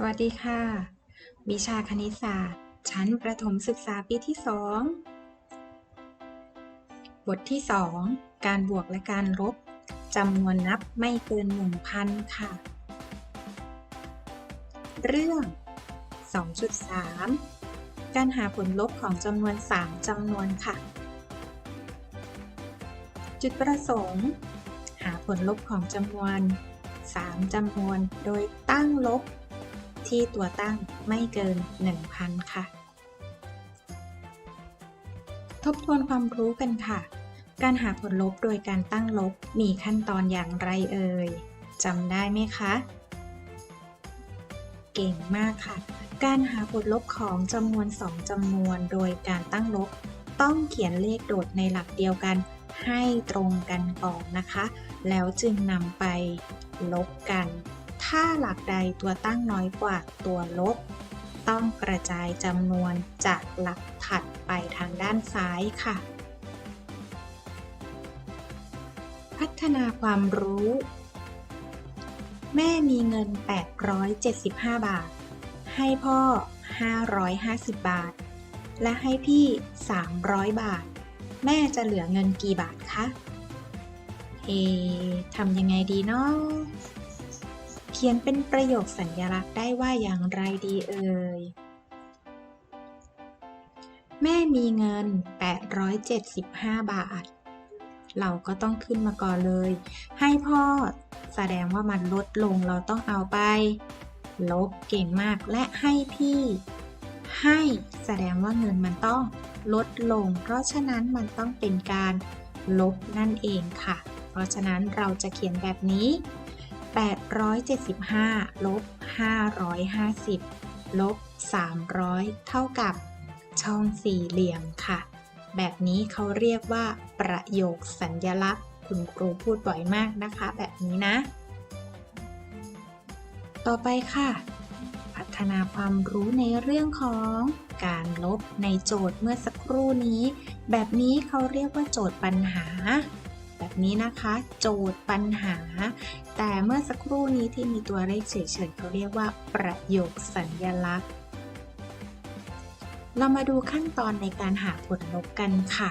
สวัสดีค่ะ วิชาคณิตศาสตร์ ชั้นประถมศึกษาปีที่ 2 บทที่ 2 การบวกและการลบจำนวนนับไม่เกิน 1,000 ค่ะ เรื่อง 2.3 การหาผลลบของจำนวน 3จำนวนค่ะ จุดประสงค์ หาผลลบของจำนวน 3จำนวนโดยตั้งลบ ที่ตัวตั้งไม่เกิน 1,000 ค่ะ ทบทวนความรู้กันค่ะ การหาผลลบโดยการตั้งลบมีขั้นตอนอย่างไรเอ่ยจำได้ไหมคะ เก่งมากค่ะ การหาผลลบของจำนวน 2จำนวนโดยการตั้งลบ ต้องเขียนเลขโดดในหลักเดียวกันให้ตรงกันก่อนนะคะ แล้วจึงนำไปลบกัน ถ้าหลักใดตัวตั้งน้อยกว่าตัวลบ ต้องกระจายจำนวนจากหลักถัดไปทางด้านซ้ายค่ะ พัฒนาความรู้ แม่มีเงิน 875 บาท ให้พ่อ 550 บาท และให้พี่ 300 บาท แม่จะเหลือเงินกี่บาทคะ เอทำยังไงดีเนาะ เขียนเป็นประโยคสัญลักษณ์ได้ว่าอย่างไรดีเอ่ย แม่มีเงิน 875 บาท เราก็ต้องขึ้นมาก่อนเลย ให้พ่อแสดงว่ามันลดลงเราต้องเอาไป ลบเก่งมากและให้พี่ ให้แสดงว่าเงินมันต้องลดลง เพราะฉะนั้นมันต้องเป็นการลบนั่นเองค่ะ เพราะฉะนั้นเราจะเขียนแบบนี้ 875 ลบ 550 ลบ 300 เท่ากับช่องสี่เหลี่ยมค่ะ แบบนี้เขาเรียกว่าประโยคสัญญลักษณ์ คุณครูพูดบ่อยมากนะคะ แบบนี้นะ ต่อไปค่ะ พัฒนาความรู้ในเรื่องของการลบในโจทย์เมื่อสักครู่นี้ แบบนี้เขาเรียกว่าโจทย์ปัญหา แบบนี้นะคะ โจทย์ปัญหา แต่เมื่อสักครู่นี้ที่มีตัวเลขเฉยๆเขาเรียกว่าประโยคสัญญลักษณ์ เรามาดูขั้นตอนในการหาผลลบกันค่ะ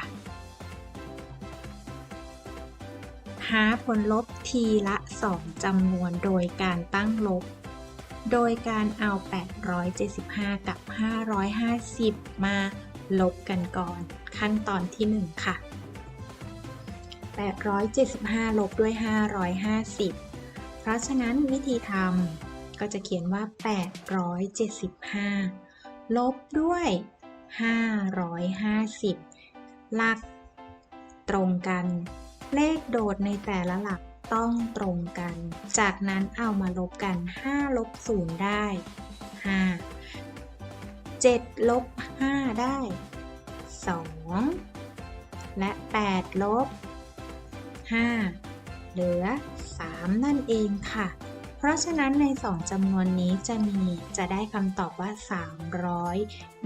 หาผลลบทีละ 2จำนวนโดยการตั้งลบโดยการเอา 875 กับ 550 มาลบกันก่อน ขั้นตอนที่ 1 ค่ะ 875 ลบด้วย 550 เพราะฉะนั้นวิธีทำก็จะเขียนว่า 875 ลบด้วย 550 หลักตรงกัน เลขโดดในแต่ละหลักต้องตรงกัน จากนั้นเอามาลบกัน 5 ลบ 0 ได้ 5 7 ลบ 5 ได้ 2 และ 8 ลบ 5 เหลือ 3 นั่นเองค่ะ เพราะฉะนั้นใน 2จำนวนนี้จะมีจะได้คำตอบว่า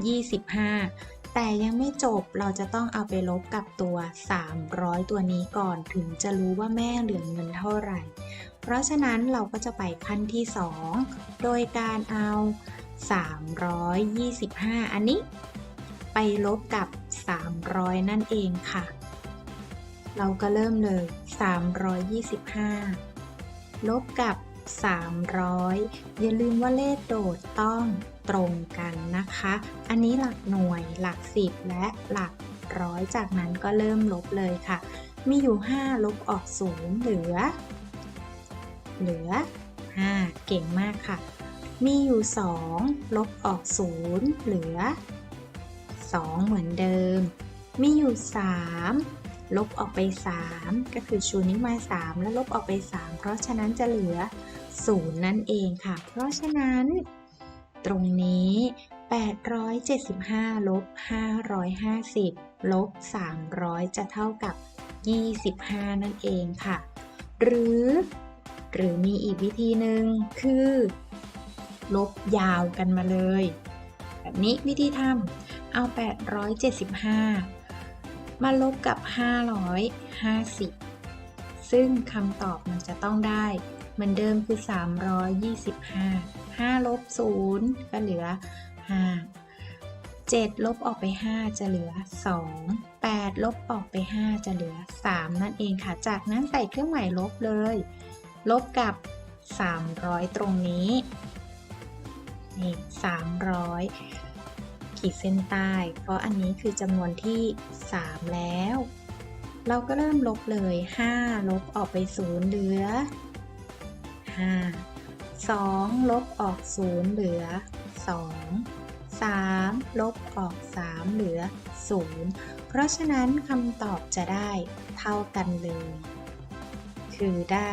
325แต่ยังไม่จบเราจะต้องเอาไปลบกับตัว 300 ตัวนี้ก่อนถึงจะรู้ว่าแม่เหลือเงินเท่าไหร่ เพราะฉะนั้นเราก็จะไปขั้นที่ 2 โดยการเอา 325 อันนี้ ไปลบกับ 300 นั่นเองค่ะ เราก็เริ่มเลย 325 ลบกับ 300 อย่าลืมว่าเลขโดดต้องตรงกันนะคะ อันนี้หลักหน่วย หลัก10และหลักร้อยจากนั้นก็เริ่มลบเลยค่ะ มีอยู่ 5 ลบออก0เหลือ เหลือ 5 เก่งมากค่ะ มีอยู่ 2 ลบออก0เหลือ 2 เหมือนเดิม มีอยู่ 3 ลบออกไป 3 ก็คือชูนิ้วมา 3 แล้วลบออกไป 3 เพราะฉะนั้นจะเหลือ 0 นั่นเองค่ะ เพราะฉะนั้น ตรงนี้ 875 ลบ 550 ลบ 300 จะเท่ากับ 25 นั่นเองค่ะ หรือ หรือมีอีกวิธีหนึ่งคือ ลบยาวกันมาเลย แบบนี้วิธีทำเอา 875 มาลบกับ 550 ซึ่งคำตอบมันจะต้องได้เหมือนเดิมคือ 325 5ลบ0ก็เหลือ 5 7 ลบออกไป 5 จะเหลือ 2 8 ลบออกไป 5 จะเหลือ 3 นั่นเองค่ะ จากนั้นใส่เครื่องหมายลบเลย ลบกับ 300 ตรงนี้นี่300 ขีดเส้นใต้ เพราะอันนี้คือจำนวนที่ 3 แล้ว เราก็เริ่มลบเลย 5 ลบออกไป 0 เหลือ 5 2 ลบออก 0 เหลือ 2 3 ลบออก 3 เหลือ 0 เพราะฉะนั้นคำตอบจะได้เท่ากันเลย คือได้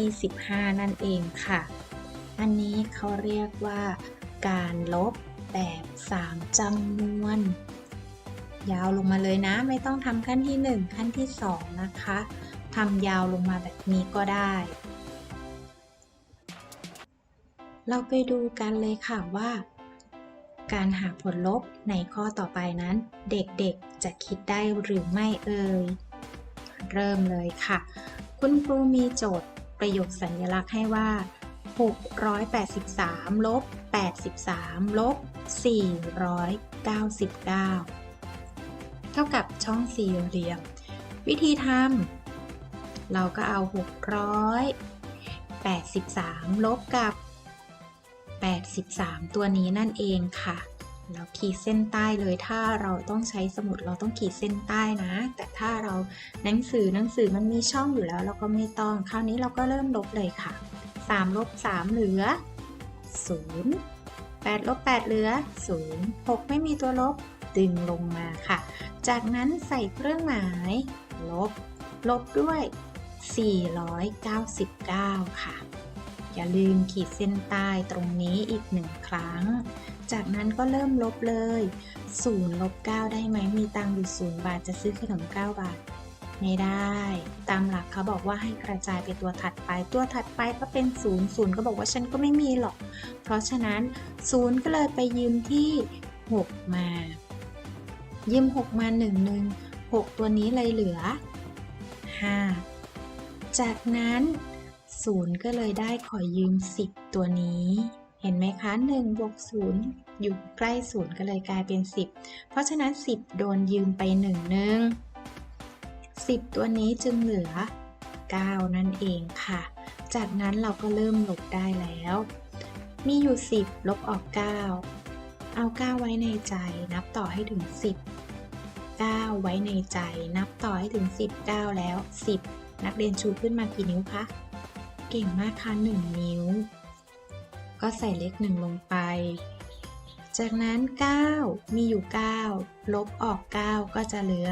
25 นั่นเองค่ะ อันนี้เขาเรียกว่าการลบ แบบ 3จำนวน ยาวลงมาเลยนะ ไม่ต้องทำขั้นที่ 1 ขั้นที่ 2 นะคะทำยาวลงมาแบบนี้ก็ได้ เราไปดูกันเลยค่ะว่า การหาผลลบในข้อต่อไปนั้น เด็กๆจะคิดได้หรือไม่เอ่ยเริ่มเลยค่ะ คุณครูมีโจทย์ประโยคสัญลักษณ์ให้ว่า 683ลบ83ลบ499 เท่ากับช่องสี่เหลี่ยม วิธีทำเราก็เอา 683ลบกับ 83 ตัวนี้นั่นเองค่ะแล้วขีดเส้นใต้เลยถ้าเราต้องใช้สมุดเราต้องขีดเส้นใต้นะ แต่ถ้าเราหนังสือหนังสือมันมีช่องอยู่แล้ว เราก็ไม่ต้อง คราวนี้เราก็เริ่มลบเลยค่ะ 3ลบ3 เหลือ 0 8ลบ8เหลือ 0 6 ไม่มีตัวลบดึงลงมาค่ะ จากนั้นใส่เครื่องหมาย ลบ ลบด้วย 499 ค่ะ อย่าลืมขีดเส้นใต้ตรงนี้อีกหนึ่งครั้ง จากนั้นก็เริ่มลบเลย0ลบ9ได้ไหม มีตังค์อยู่0บาท จะซื้อขนม 9 บาท ไม่ได้ ตามหลักเขาบอกว่าให้กระจายไปตัวถัดไป ตัวถัดไปก็เป็น0 0ก็บอกว่าฉันก็ไม่มีหรอก เพราะฉะนั้น0ก็เลยไปยืมที่ 6 มา ยืม 6 มา1 1 6ตัวนี้เลยเหลือ 5 จากนั้น0ก็เลยได้ขอยืม 10 ตัวนี้ เห็นไหมคะ1บวก0อยู่ใกล้0ก็เลยกลายเป็น 10 เพราะฉะนั้น 10 โดนยืมไป1นึง 10 ตัวนี้จึงเหลือ 9 นั่นเองค่ะ จากนั้นเราก็เริ่มลบได้แล้ว มีอยู่ 10 ลบออก 9 เอา 9 ไว้ในใจ นับต่อให้ถึง 10 9 ไว้ในใจ นับต่อให้ถึง10 9แล้ว 10 นักเรียนชูขึ้นมากี่นิ้วคะ เก่งมากค่ะ 1 นิ้ว ก็ใส่เลข 1 ลงไปจากนั้น 9 มีอยู่ 9 ลบออก 9 ก็จะเหลือ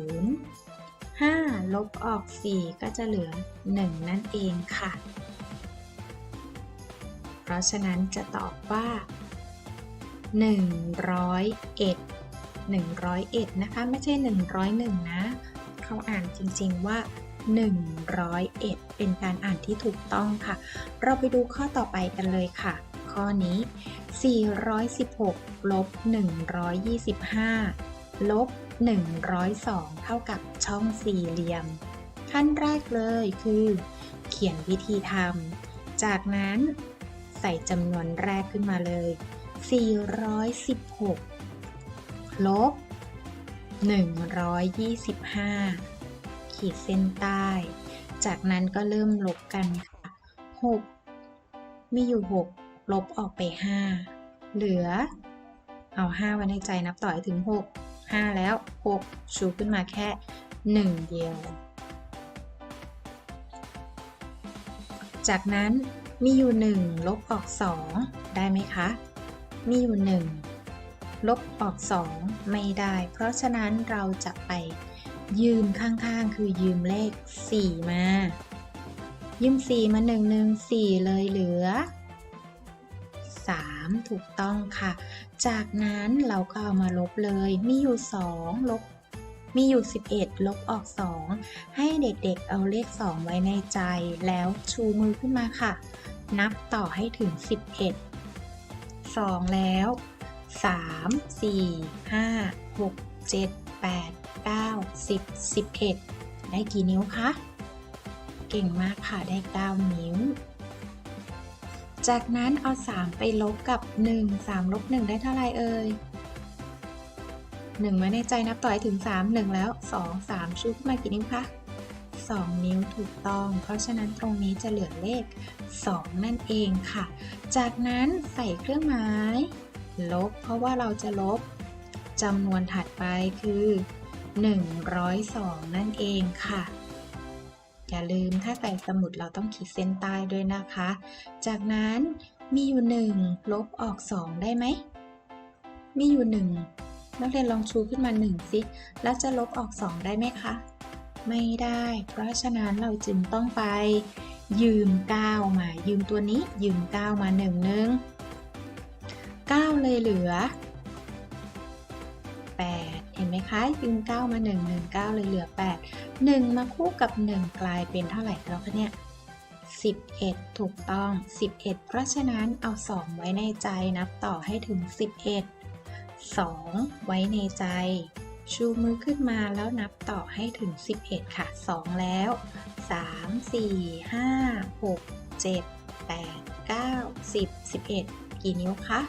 0 5 ลบออก 4 ก็จะเหลือ 1 นั่นเองค่ะ เพราะฉะนั้นจะตอบว่า 101 101 นะคะ ไม่ใช่ 101 นะ เขาอ่านจริงๆว่า 101 เป็นการอ่านที่ถูกต้องค่ะ เราไปดูข้อต่อไปกันเลยค่ะ ข้อนี้ 416 ลบ 125 ลบ 102 เท่ากับช่องสี่เหลี่ยม ขั้นแรกเลยคือ เขียนวิธีทำ จากนั้นใส่จำนวนแรกขึ้นมาเลย 416 ลบ 125 ขีดเส้นใต้ จากนั้นก็เริ่มลบกันค่ะ 6 มีอยู่ 6 ลบออกไป 5 เหลือเอา 5 ไว้ในใจนับต่อถึง 6 5 แล้ว 6 ชูขึ้นมาแค่ 1 เดียว จากนั้นมีอยู่ 1 ลบออก 2 ได้ไหมคะ มีอยู่ 1 ลบออก 2 ไม่ได้ เพราะฉะนั้นเราจะไปยืมข้างๆ คือยืมเลข 4 มา ยืม 4 มา 1 1 4 เลยเหลือ 3 ถูกต้องค่ะ จากนั้นเราก็เอามาลบเลย มีอยู่ 2 ลบ มีอยู่ 11 ลบออก 2 ให้เด็กๆเอาเลข 2 ไว้ในใจ แล้วชูมือขึ้นมาค่ะ นับต่อให้ถึง 11 2 แล้ว 3 4 5 6 7 8 9 10 11 ได้กี่นิ้วคะ เก่งมากค่ะ ได้ 9 นิ้ว จากนั้นเอา 3 ไปลบกับ 1 3ลบ1ได้เท่าไรเอ่ย1ไว้ในใจนับต่อให้ถึง 3 1 แล้ว 2 3ชูขึ้นมากี่นิ้วคะ2 นิ้วถูกต้อง เพราะฉะนั้นตรงนี้จะเหลือเลข 2 นั่นเองค่ะ จากนั้นใส่เครื่องหมาย ลบ เพราะว่าเราจะลบจำนวนถัดไปคือ 102 นั่นเองค่ะ อย่าลืมถ้าใส่สมุดเราต้องขีดเส้นใต้ด้วยนะคะ จากนั้นมีอยู่ 1 ลบออก 2 ได้ไหม มีอยู่ 1 นักเรียนลองชูขึ้นมา1สิแล้วจะลบออก 2 ได้ไหมคะ ไม่ได้ เพราะฉะนั้นเราจึงต้องไป ยืม 9 มา ยืมตัวนี้ยืม 9 มา1นึง9เลยเหลือ 8 เห็นไหมคะยืม9มา 1 1 9 เลยเหลือ 8 1 มาคู่กับ 1 กลายเป็นเท่าไหร่แล้วคะเนี่ย 11 ถูกต้อง 11 เพราะฉะนั้นเอา 2 ไว้ในใจนับต่อให้ถึง 11 2 ไว้ในใจ ชูมือขึ้นมาแล้วนับต่อให้ถึง 11 ค่ะ 2 แล้ว 3 4 5 6 7 8 9 10 11 กี่นิ้วคะ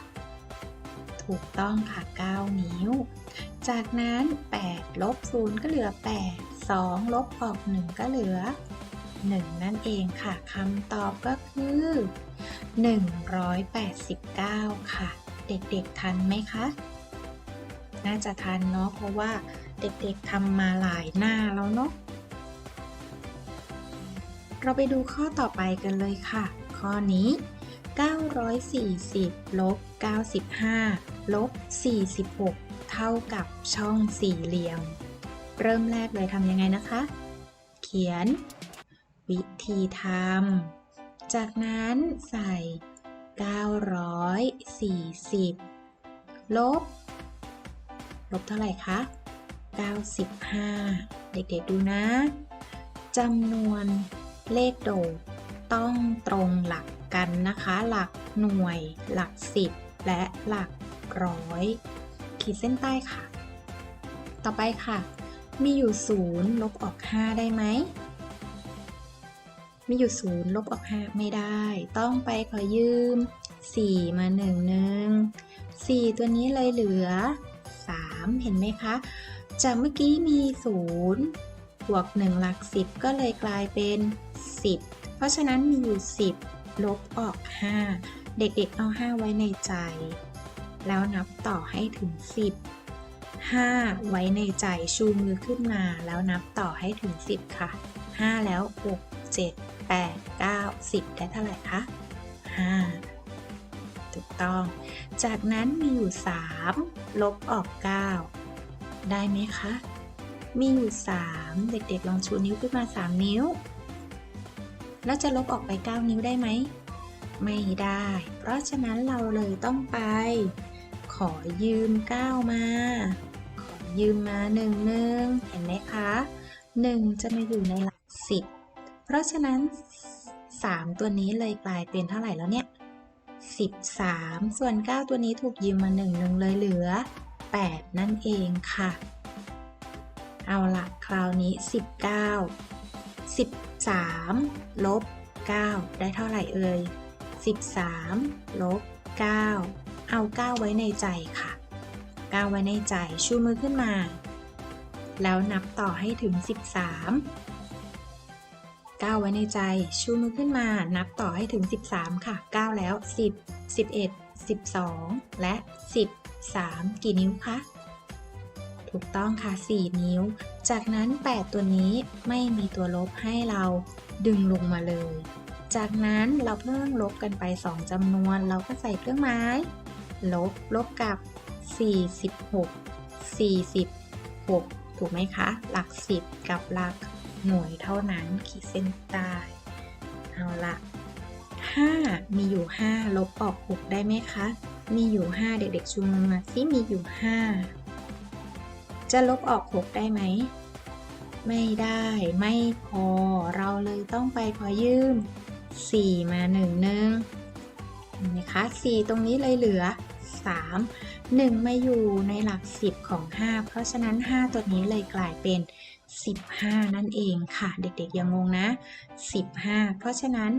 ถูกต้องค่ะ 9 นิ้ว จากนั้น 8 ลบ 0 ก็เหลือ 8 2 ลบออก 1 ก็เหลือ 1 นั่นเองค่ะคำตอบก็คือ 189 ค่ะ เด็กๆทันไหมคะ น่าจะทันเนาะเพราะว่าเด็กๆทำมาหลายหน้าแล้วเนาะเราไปดูข้อต่อไปกันเลยค่ะ ข้อนี้ 940 ลบ 95 ลบ 46 เท่ากับช่องสี่เหลี่ยม เริ่มแรกเลยทำยังไงนะคะ เขียน วิธีทำ จากนั้นใส่ 940 ลบ ลบเท่าไหร่คะ 95 เด็กๆดูนะจำนวนเลขโดดต้องตรงหลัก กันนะคะ หลักหน่วย หลักสิบและหลักร้อย ขีดเส้นใต้ค่ะ ต่อไปค่ะ มีอยู่0ลบออก 5 ได้ไหม มีอยู่0ลบออก 5 ไม่ได้ ต้องไปขอยืม 4 มา1นึง4ตัวนี้เลยเหลือ 3 เห็นไหมคะ จากเมื่อกี้มี 0 บวก 1 หลัก 10 ก็เลยกลายเป็น 10 เพราะฉะนั้นมีอยู่ 10 ลบออก 5 เด็กๆเอา 5 ไว้ในใจ แล้วนับต่อให้ถึง 10 5 ไว้ในใจชูมือขึ้นมา แล้วนับต่อให้ถึง 10 ค่ะ 5 แล้ว 6 7 8 9 10 ได้เท่าไหร่คะ 5 ถูกต้อง จากนั้นมีอยู่ 3 ลบออก 9 ได้ไหมคะ มีอยู่ 3 เด็กๆลองชูนิ้วขึ้นมา 3 นิ้ว แล้วจะลบออกไป 9 นิ้วได้ไหม ไม่ได้ เพราะฉะนั้นเราเลยต้องไป ขอยืม 9 มา ขอยืมมา1นึงเห็นไหมคะ 1 จะมาอยู่ในหลัก 10 เพราะฉะนั้น 3 ตัวนี้เลยกลายเป็นเท่าไหร่แล้วเนี่ย 13 ส่วน 9 ตัวนี้ถูกยืมมา1นึงเลยเหลือ 8 นั่นเองค่ะ เอาละคราวนี้ 19 1 3ลบ9ได้เท่าไหร่เอ่ย13ลบ9เอา 9 ไว้ในใจค่ะ 9 ไว้ในใจชูมือขึ้นมา แล้วนับต่อให้ถึง 13 9 ไว้ในใจชูมือขึ้นมา นับต่อให้ถึง 13 ค่ะ 9 แล้ว 10 11 12 และ 13 กี่นิ้วคะ ถูกต้องค่ะ 4 นิ้ว จากนั้น 8 ตัวนี้ไม่มีตัวลบให้เราดึงลงมาเลย จากนั้นเราเพิ่งลบกันไป 2จำนวน เราก็ใส่เครื่องหมาย ลบ ลบกับ 46 46 ถูกไหมคะ หลัก 10 กับหลักหน่วยเท่านั้น ขีดเส้นใต้ เอาละ5 มีอยู่ 5 ลบออก 6 ได้ไหมคะ มีอยู่ 5 เด็กๆชูมือมาสิมีอยู่ 5 จะลบออก 6 ได้ไหม ไม่ได้ไม่พอ เราเลยต้องไปขอยืม 4 มา1นึงเห็นไหมคะ 4 ตรงนี้เลยเหลือ 3 1 มาอยู่ในหลัก 10 ของ 5 เพราะฉะนั้น 5 ตัวนี้เลยกลายเป็น 15 นั่นเองค่ะ เด็กๆ อย่างงนะ 15 เพราะฉะนั้น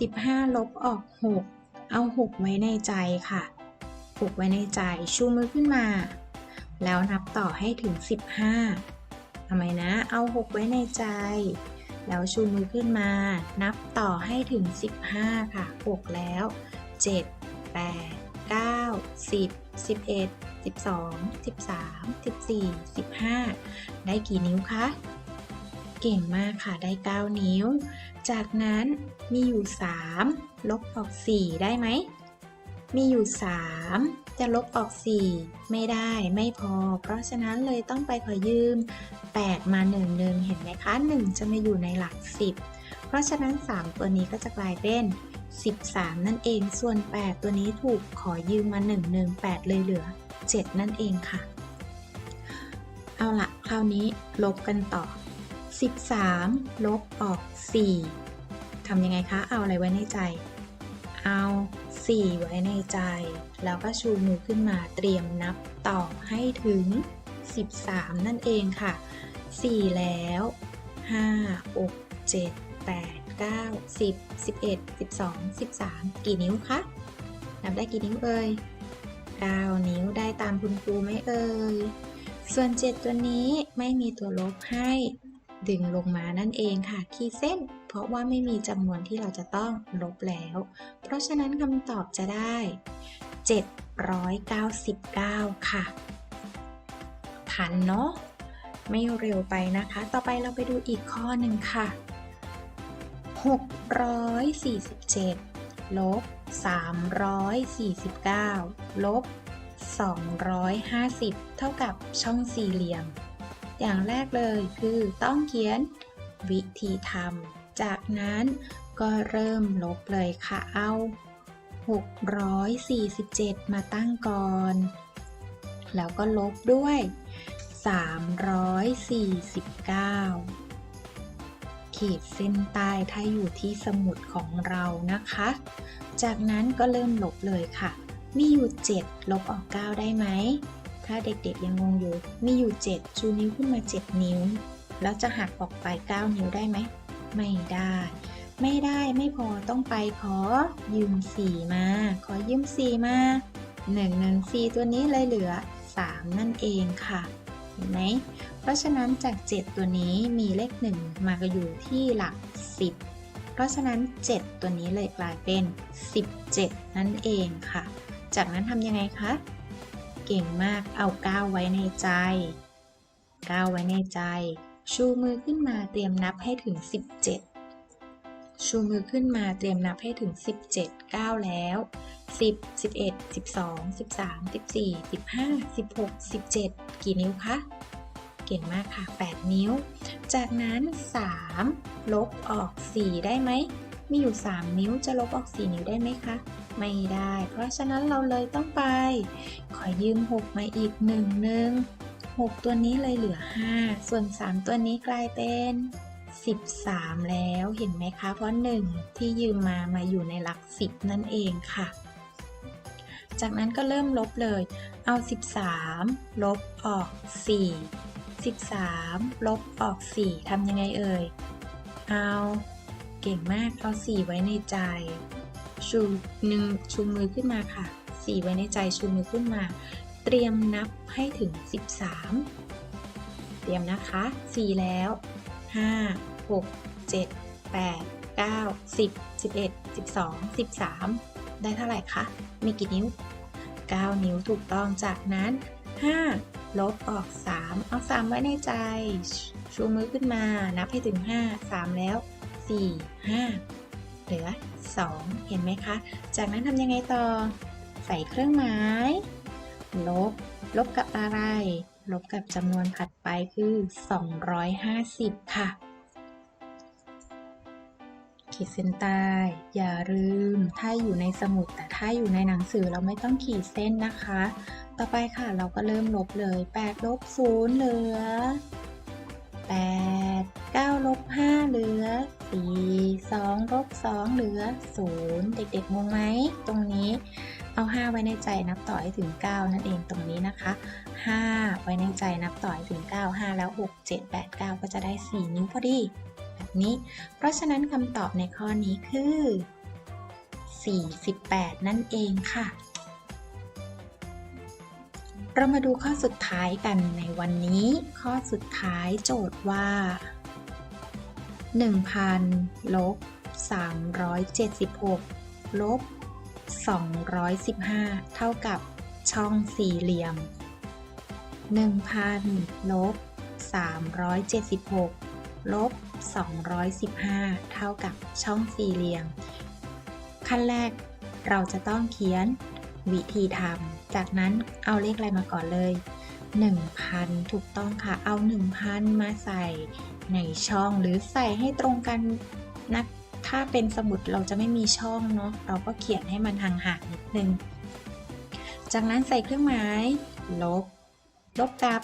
15 ลบออก 6 เอา 6 ไว้ในใจค่ะ 6 ไว้ในใจ ชูมือขึ้นมา แล้วนับต่อให้ถึง 15ทำไมนะ เอา 6 ไว้ในใจ แล้วชูมือขึ้นมา นับต่อให้ถึง 15 ค่ะ 6 แล้ว 7 8 9 10 11 12 13 14 15 ได้กี่นิ้วคะ เก่งมากค่ะ ได้ 9 นิ้ว จากนั้นมีอยู่ 3 ลบออก 4 ได้ไหม มีอยู่ 3 จะลบออก 4 ไม่ได้ไม่พอ เพราะฉะนั้นเลยต้องไปขอยืม 8 มา1หนึ่งเห็นไหมคะ 1 จะมาอยู่ในหลัก 10 เพราะฉะนั้น 3 ตัวนี้ก็จะกลายเป็น 13 นั่นเอง ส่วน 8 ตัวนี้ถูกขอยืมมา1 1 8 เลยเหลือ 7 นั่นเองค่ะ เอาละคราวนี้ลบกันต่อ 13 ลบออก 4ทำยังไงคะ เอาอะไรไว้ในใจ เอา 4 ไว้ในใจ แล้วก็ชูมือขึ้นมาเตรียมนับต่อให้ถึง 13 นั่นเองค่ะ 4 แล้ว 5 6 7 8 9 10 11 12 13 กี่นิ้วคะ นับได้กี่นิ้วเอ่ย 9 นิ้วได้ตามคุณครูไหมเอ่ย ส่วน 7 ตัวนี้ไม่มีตัวลบให้ ดึงลงมานั่นเองค่ะ ขีดเส้น เพราะว่าไม่มีจำนวนที่เราจะต้องลบแล้ว เพราะฉะนั้นคำตอบจะได้ 799 ค่ะ ทันเนาะ ไม่เร็วไปนะคะ ต่อไปเราไปดูอีกข้อหนึ่งค่ะ 647 ลบ 349 ลบ 250 เท่ากับช่องสี่เหลี่ยม อย่างแรกเลยคือต้องเขียนวิธีทำ จากนั้นก็เริ่มลบเลยค่ะ เอา 647 มาตั้งก่อน แล้วก็ลบด้วย 349 ขีดเส้นใต้ถ้าอยู่ที่สมุดของเรานะคะ จากนั้นก็เริ่มลบเลยค่ะ มีอยู่ 7 ลบออก 9 ได้ไหม ถ้าเด็กๆยังงงอยู่ มีอยู่ 7 ชูนิ้วขึ้นมา 7 นิ้ว แล้วจะหักออกไป 9 นิ้วได้ไหม ไม่ได้ ไม่ได้ไม่พอต้องไปขอยืม4มา ขอยืม4มา1 1 4ตัวนี้เลยเหลือ 3 นั่นเองค่ะเห็นไหมเพราะฉะนั้นจาก 7 ตัวนี้มีเลข 1 มาก็อยู่ที่หลัก 10 เพราะฉะนั้น 7 ตัวนี้เลยกลายเป็น 17 นั่นเองค่ะ จากนั้นทำยังไงคะ เก่งมากเอา 9 ไว้ในใจ 9 ไว้ในใจ ชูมือขึ้นมาเตรียมนับให้ถึง 17 ชูมือขึ้นมาเตรียมนับให้ถึง 17 9 แล้ว 10 11 12 13 14 15 16 17 กี่นิ้วคะเก่งมากค่ะ 8 นิ้ว จากนั้น 3 ลบออก 4 ได้ไหม มีอยู่ 3 นิ้วจะลบออก 4 นิ้วได้ไหมคะ ไม่ได้ เพราะฉะนั้นเราเลยต้องไป ขอยืม 6 มาอีก1นึง 6 ตัวนี้เลยเหลือ 5 ส่วน 3 ตัวนี้กลายเป็น 13 แล้วเห็นไหมคะ เพราะ 1 ที่ยืมมามาอยู่ในหลัก 10 นั่นเองค่ะ จากนั้นก็เริ่มลบเลย เอา 13 ลบออก 4 13 ลบออก 4ทำยังไงเอ่ย เอา เก่งมากเอา 4 ไว้ในใจ ชูหนึ่งชูมือขึ้นมาค่ะ 4 ไว้ในใจชูมือขึ้นมา เตรียมนับให้ถึง 13 เตรียมนะคะ 4 แล้ว 5 6 7 8 9 10 11 12 13 ได้เท่าไหร่คะ มีกี่นิ้ว 9 นิ้วถูกต้องจากนั้น 5 ลบออก 3 เอา 3 ไว้ในใจ ชูมือขึ้นมา นับให้ถึง 5 3 แล้ว 4 5 เหลือ 2 เห็นไหมคะ จากนั้นทำยังไงต่อ ใส่เครื่องหมาย ลบ ลบกับอะไร ลบกับจำนวนถัดไปคือ 250 ค่ะ ขีดเส้นใต้อย่าลืม ถ้าอยู่ในสมุดแต่ถ้าอยู่ในหนังสือเราไม่ต้องขีดเส้นนะคะ ต่อไปค่ะเราก็เริ่มลบเลย 8 ลบ 0 เหลือ 8 9 ลบ 5 เหลือ 4 2 ลบ 2 เหลือ 0 เด็กๆงงไหม ตรงนี้ เอาเอา 5 ไว้ในใจนับต่อให้ถึง 9 นั่นเองตรงนี้นะคะ 5 ไว้ในใจนับต่อให้ถึง 9 5 แล้ว 6 7 8 9 ก็จะได้ 4 นิ้วพอดี แบบนี้ เพราะฉะนั้นคำตอบในข้อนี้คือ 48 นั่นเองค่ะ เรามาดูข้อสุดท้ายกันในวันนี้ ข้อสุดท้ายโจทย์ว่า 1,000ลบ376ลบ 215 เท่ากับช่องสี่เหลี่ยม 1,000ลบ376ลบ215 เท่ากับช่องสี่เหลี่ยม ขั้นแรกเราจะต้องเขียนวิธีทำ จากนั้นเอาเลขอะไรมาก่อนเลย 1,000 ถูกต้องค่ะ เอา 1,000 มาใส่ในช่องหรือใส่ให้ตรงกันนะ ถ้าเป็นสมุดเราจะไม่มีช่องเนาะเราก็เขียนให้มันห่างๆนิดนึง จากนั้นใส่เครื่องหมาย ลบ ลบกับ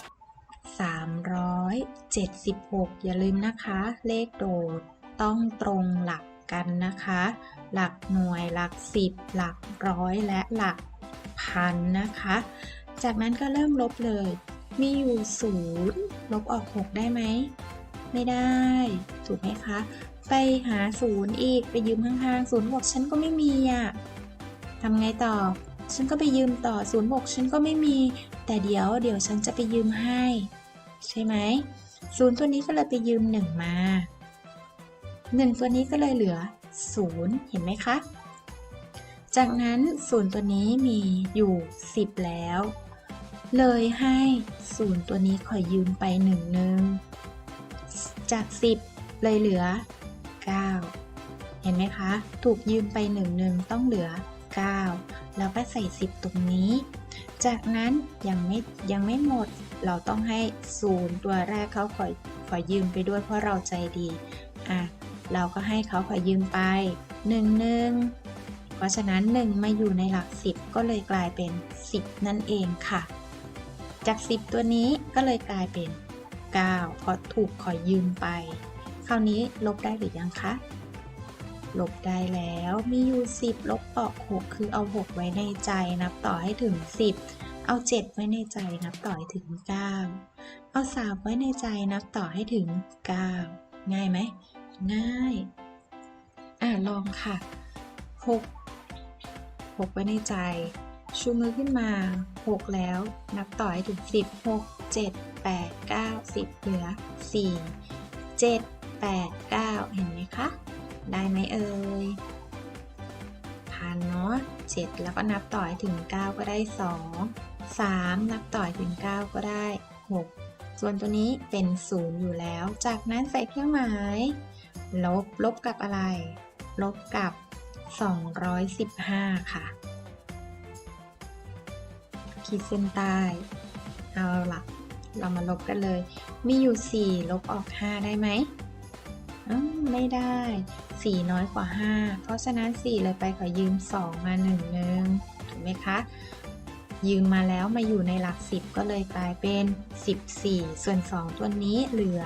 376 อย่าลืมนะคะ เลขโดดต้องตรงหลักกันนะคะ หลักหน่วยหลัก 10 หลักร้อยและหลักพันนะคะ จากนั้นก็เริ่มลบเลย มีอยู่ 0 ลบออก 6 ได้ไหม ไม่ได้ ถูกไหมคะ ไปหาศูนย์อีกไปยืมข้างๆศูนย์บอกฉันก็ไม่มีอะทำไงต่อ ฉันก็ไปยืมต่อศูนย์บอกฉันก็ไม่มี แต่เดี๋ยวเดี๋ยวฉันจะไปยืมให้ ใช่ไหมศูนย์ตัวนี้ก็เลยไปยืมหนึ่งมาหนึ่งตัวนี้ก็เลยเหลือศูนย์เห็นไหมคะ จากนั้นศูนย์ตัวนี้มีอยู่ 10 แล้ว เลยให้ศูนย์ตัวนี้ขอยืมไปหนึ่งหนึ่งจาก 10 เลยเหลือ 9 เห็นไหมคะ ถูกยืมไป1นึงต้องเหลือ 9 แล้วก็ใส่ 10 ตรงนี้ จากนั้นยังไม่ยังไม่หมด เราต้องให้ศูนย์ตัวแรกเขาขอขอยืมไปด้วยเพราะเราใจดี อะ เราก็ให้เขาขอยืมไป1นึงเพราะฉะนั้น 1 มาอยู่ในหลัก 10 ก็เลยกลายเป็น 10 นั่นเองค่ะ จาก 10 ตัวนี้ก็เลยกลายเป็น 9 เพราะถูกขอยืมไป คราวนี้ลบได้หรือยังคะ ลบได้แล้วมีอยู่ 10 ลบออก 6 คือเอา 6 ไว้ในใจนับต่อให้ถึง 10 เอา 7 ไว้ในใจนับต่อให้ถึง 9 เอา 3 ไว้ในใจนับต่อให้ถึง 9 ง่ายไหม ง่าย อ่าลองค่ะ 6 6 ไว้ในใจ ชูมือขึ้นมา 6 แล้ว นับต่อให้ถึง 10 6 7 8 9 10 เหลือ 4 7 8 9 เห็นไหมคะ ได้ไหมเอ่ยพันเนาะ7แล้วก็นับต่อให้ถึง 9 ก็ได้ 2 3 นับต่อให้ถึง 9 ก็ได้ 6 ส่วนตัวนี้เป็น 0 อยู่แล้ว จากนั้นใส่เครื่องหมาย ลบ ลบกับอะไร ลบกับ 215 ค่ะ ขีดเส้นใต้ เอาละเรามาลบกันเลย มีอยู่ 4 ลบออก 5 ได้ไหม ไม่ได้ 4 น้อยกว่า 5 เพราะฉะนั้น 4 เลยไปขอยืม 2 มา1นึงถูกไหมคะ ยืมมาแล้วมาอยู่ในหลัก 10 ก็เลยกลายเป็น 14 ส่วน 2 ตัวนี้เหลือ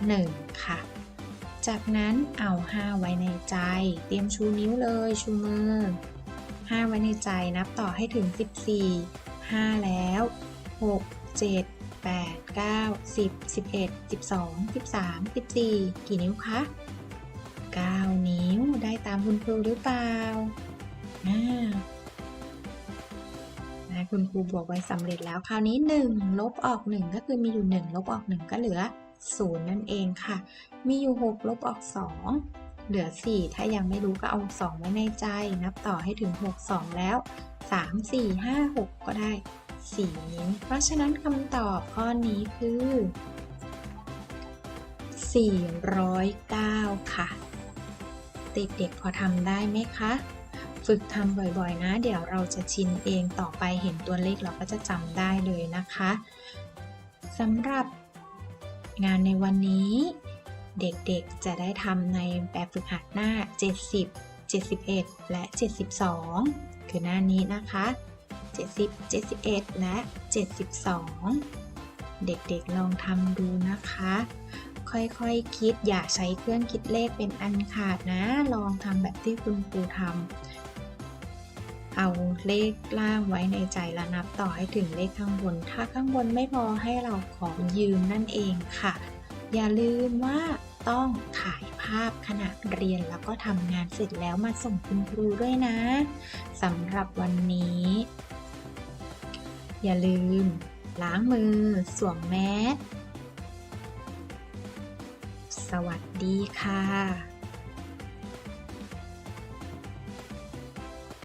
1 ค่ะ จากนั้นเอา 5 ไว้ในใจ เตรียมชูนิ้วเลยชูมือ 5 ไว้ในใจนับต่อให้ถึง 14 5 แล้ว 6 7 8 9 10 11 12 13 14 กี่นิ้วคะ 9 นิ้วได้ตามคุณครูหรือเปล่าอ่านะคุณครูบวกไว้สำเร็จแล้วคราวนี้ 1 ลบออก 1 ก็คือมีอยู่ 1 ลบออก 1 ก็เหลือ 0 นั่นเองค่ะ มีอยู่ 6 ลบออก 2 เหลือ 4 ถ้ายังไม่รู้ก็เอา 2 ไว้ในใจ นับต่อให้ถึง 6 2 แล้ว 3 4 5 6 ก็ได้ 4 นิ้ว เพราะฉะนั้นคำตอบข้อนี้คือ 409 ค่ะเด็กๆพอทำได้ไหมคะ ฝึกทำบ่อยๆ นะ เดี๋ยวเราจะชินเองต่อไปเห็นตัวเลขเราก็จะจำได้เลยนะคะสำหรับงานในวันนี้เด็กๆ จะได้ทำในแบบฝึกหัดหน้า 70 71 และ 72 คือหน้านี้นะคะ 70 71 และ 72 เด็กๆลองทำดูนะคะ ค่อยๆคคิดอย่าใช้เครื่องคิดเลขเป็นอันขาดนะ ลองทำแบบที่คุณครูทำเอาเลขล่างไว้ในใจและนับต่อให้ถึงเลขข้างบน ถ้าข้างบนไม่พอให้เราขอยืมนั่นเองค่ะ อย่าลืมว่าต้องถ่ายภาพขณะเรียนแล้วก็ทำงานเสร็จแล้วมาส่งคุณครูด้วยนะสำหรับวันนี้ อย่าลืม ล้างมือ สวมแมส สวัสดีค่ะ